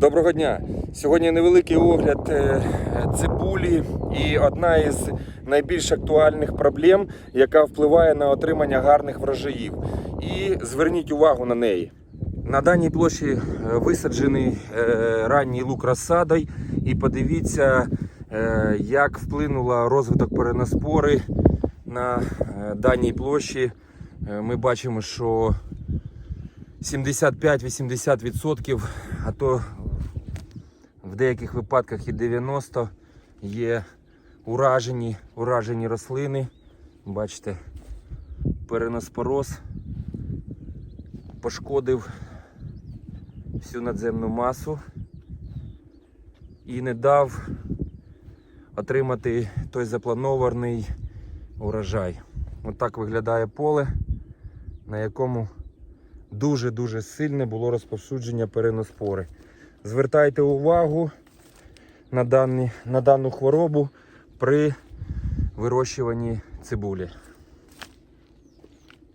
Доброго дня! Сьогодні невеликий огляд е, цибулі і одна із найбільш актуальних проблем, яка впливає на отримання гарних врожаїв. І зверніть увагу на неї. На даній площі е, висаджений е, ранній лук розсадою. І подивіться, як вплинула розвиток переноспори на даній площі. Ми бачимо, що 75-80%, а то в деяких випадках і 90% є уражені, уражені рослини. Бачите, переноспороз пошкодив всю надземну масу і не дав отримати той запланований урожай. Отак виглядає поле, на якому дуже-дуже сильне було розповсюдження переноспори. Звертайте увагу на, дані, на дану хворобу при вирощуванні цибулі.